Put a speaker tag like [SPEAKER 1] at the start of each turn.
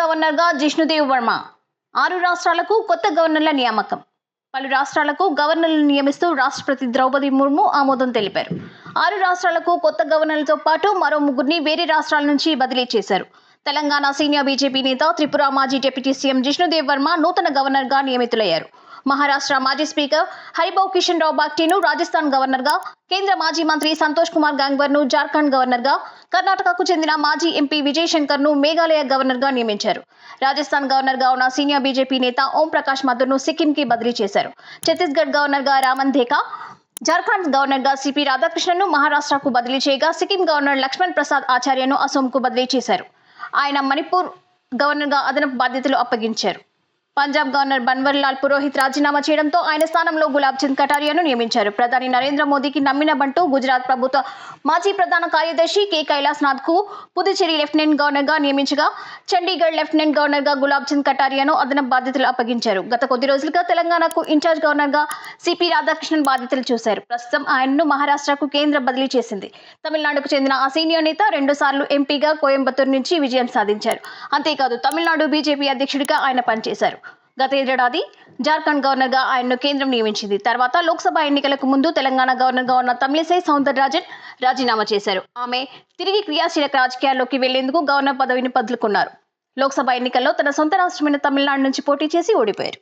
[SPEAKER 1] గవర్నర్గా జిష్ణుదేవ్ వర్మ. ఆరు రాష్ట్రాలకు కొత్త గవర్నర్ల నియామకం. పలు రాష్ట్రాలకు గవర్నర్లను నియమిస్తూ రాష్ట్రపతి ద్రౌపది ముర్ము ఆమోదం తెలిపారు. ఆరు రాష్ట్రాలకు కొత్త గవర్నర్లతో పాటు మరో ముగ్గురిని వేరే రాష్ట్రాల నుంచి బదిలీ చేశారు. తెలంగాణ సీనియర్ బీజేపీ నేత త్రిపుర మాజీ డిప్యూటీ సీఎం జిష్ణుదేవ్ వర్మ నూతన గవర్నర్గా నియమితులయ్యారు. మహారాష్ట్ర మాజీ స్పీకర్ హరిబాబు కిషన్ రావు బాగ్టీను రాజస్థాన్ గవర్నర్గా కేంద్ర మాజీ మంత్రి సంతోష్ కుమార్ గాంగ్వర్ను జార్ఖండ్ గవర్నర్గా కర్ణాటకకు చెందిన మాజీ ఎంపీ విజయశంకర్ను మేఘాలయ గవర్నర్గా నియమించారు. రాజస్థాన్ గవర్నర్గా ఉన్న సీనియర్ బీజేపీ నేత ఓం ప్రకాష్ మధుర్ను సిక్కింకి బదిలీ చేశారు. ఛత్తీస్గఢ్ గవర్నర్గా రామన్ ధేకా జార్ఖండ్ గవర్నర్గా సిపి రాధాకృష్ణను మహారాష్ట్రకు బదిలీ చేయగా సిక్కిం గవర్నర్ లక్ష్మణ్ ప్రసాద్ ఆచార్యను అసోంకు బదిలీ చేశారు. ఆయన మణిపూర్ గవర్నర్గా అదనపు బాధ్యతలు అప్పగించారు. పంజాబ్ గవర్నర్ బన్వర్ లాల్ పురోహిత్ రాజీనామా చేయడంతో ఆయన స్థానంలో గులాబ్ చంద్ కటారియాను నియమించారు. ప్రధాని నరేంద్ర మోదీకి నమ్మినబంటూ గుజరాత్ ప్రభుత్వ మాజీ ప్రధాన కార్యదర్శి కె. కైలాస్నాథ్కు పుదుచ్చేరి లెఫ్టినెంట్ గవర్నర్గా నియమించగా చండీగఢ్ లెఫ్టినెంట్ గవర్నర్గా గులాబ్ చంద్ కటారియాను అదనపు బాధ్యతలు అప్పగించారు. గత కొద్ది రోజులుగా తెలంగాణకు ఇన్ఛార్జ్ గవర్నర్గా సిపి రాధాకృష్ణన్ బాధ్యతలు చూశారు. ప్రస్తుతం ఆయనను మహారాష్ట్రకు కేంద్ర బదిలీ చేసింది. తమిళనాడుకు చెందిన ఆ సీనియర్ నేత రెండుసార్లు ఎంపీగా కోయంబత్తూరు నుంచి విజయం సాధించారు. అంతేకాదు తమిళనాడు బీజేపీ అధ్యక్షుడిగా ఆయన పనిచేశారు. గత ఏడాది జార్ఖండ్ గవర్నర్గా ఆయన్ను కేంద్రం నియమించింది. తర్వాత లోక్సభ ఎన్నికలకు ముందు తెలంగాణ గవర్నర్గా ఉన్న తమిళిసై సౌందరరాజన్ రాజీనామా చేశారు. ఆమె తిరిగి క్రియాశీలక రాజకీయాల్లోకి వెళ్ళేందుకు గవర్నర్ పదవిని పదులుకున్నారు లోక్సభ ఎన్నికల్లో తన సొంత రాష్ట్రమైన తమిళనాడు నుంచి పోటీ చేసి ఓడిపోయారు.